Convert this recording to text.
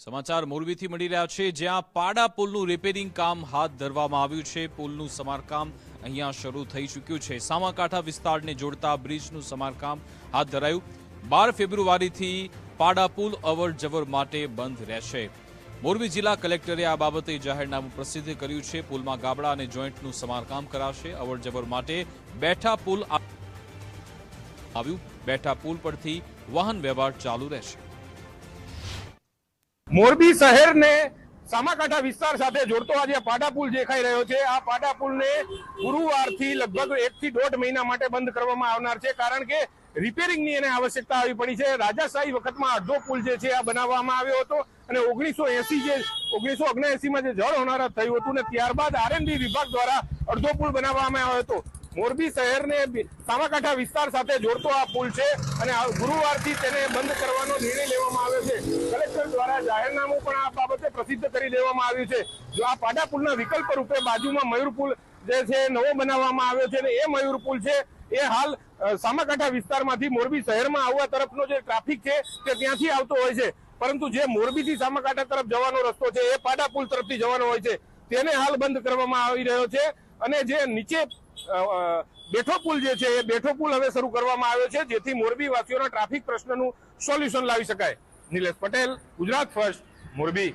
સમાચાર મોરબીથી મળી રહ્યા છે. જ્યાં પાડા પુલનું રિપેરિંગ કામ હાથ ધરવામાં આવ્યું છે. પુલનું સમારકામ અહીંયા શરૂ થઈ ચૂક્યું છે. સામાકાંઠા વિસ્તારને જોડતા બ્રિજનું સમારકામ હાથ ધરાયું. બાર ફેબ્રુઆરીથી પાડા પુલ અવર જવર માટે બંધ રહેશે. મોરબી જિલ્લા કલેક્ટરે આ બાબતે જાહેરનામું પ્રસિદ્ધ કર્યું છે. પુલમાં ગાબડા અને જોઈન્ટનું સમારકામ કરાશે. અવર જવર માટે બેઠા પુલ આવ્યું. બેઠા પુલ પરથી વાહન વ્યવહાર ચાલુ રહેશે. મોરબી શહેરને સામાકાંઠા વિસ્તાર સાથે જોડતો આ જે પાડા પુલ દેખાઈ રહ્યો છે. આ પાડા પુલને ગુરુવારથી લગભગ એકથી દોઢ મહિના માટે બંધ કરવામાં આવનાર છે, કારણ કે રિપેરિંગની એને આવશ્યકતા આવી પડી છે. રાજાશાહી વખતમાં અડધો પુલ જે છે, આ બનાવવામાં આવ્યો હતો અને ઓગણીસો એસી જે, ઓગણીસો ઓગણએસીમાં જે જળ હોનારત થયું હતું ને ત્યારબાદ આરએનબી વિભાગ દ્વારા અડધો પુલ બનાવવામાં આવ્યો હતો. મોરબી શહેરને સામાકાંઠા વિસ્તાર સાથે જોડતો આ પુલ છે અને ગુરુવારથી તેને બંધ કરવાનો નિર્ણય લેવામાં આવ્યો છે. જાહેરનામું પણ આ બાબતે પ્રસિદ્ધ કરી દેવામાં આવ્યું છે. જો આ પાડા પુલના વિકલ્પ રૂપે બાજુમાં મયુર પુલ જે છે, નવો બનાવવામાં આવ્યો છે અને એ મયુર પુલ છે, એ હાલ સામાકાંઠા વિસ્તારમાંથી મોરબી શહેરમાં આવવા તરફનો જે ટ્રાફિક છે, તે ત્યાંથી આવતો હોય છે. પરંતુ જે મોરબીથી સામાકાંઠા તરફ જવાનો રસ્તો છે, એ પાડા પુલ તરફથી જવાનો હોય છે. તેને હાલ બંધ કરવામાં આવી રહ્યો છે અને જે નીચે બેઠો પુલ જે છે, એ બેઠો પુલ હવે શરૂ કરવામાં આવ્યો છે, જેથી મોરબી વાસીઓના ટ્રાફિક પ્રશ્નનું સોલ્યુશન લાવી શકાય. નિલેશ પટેલ ગુજરાત ફર્સ્ટ મોરબી.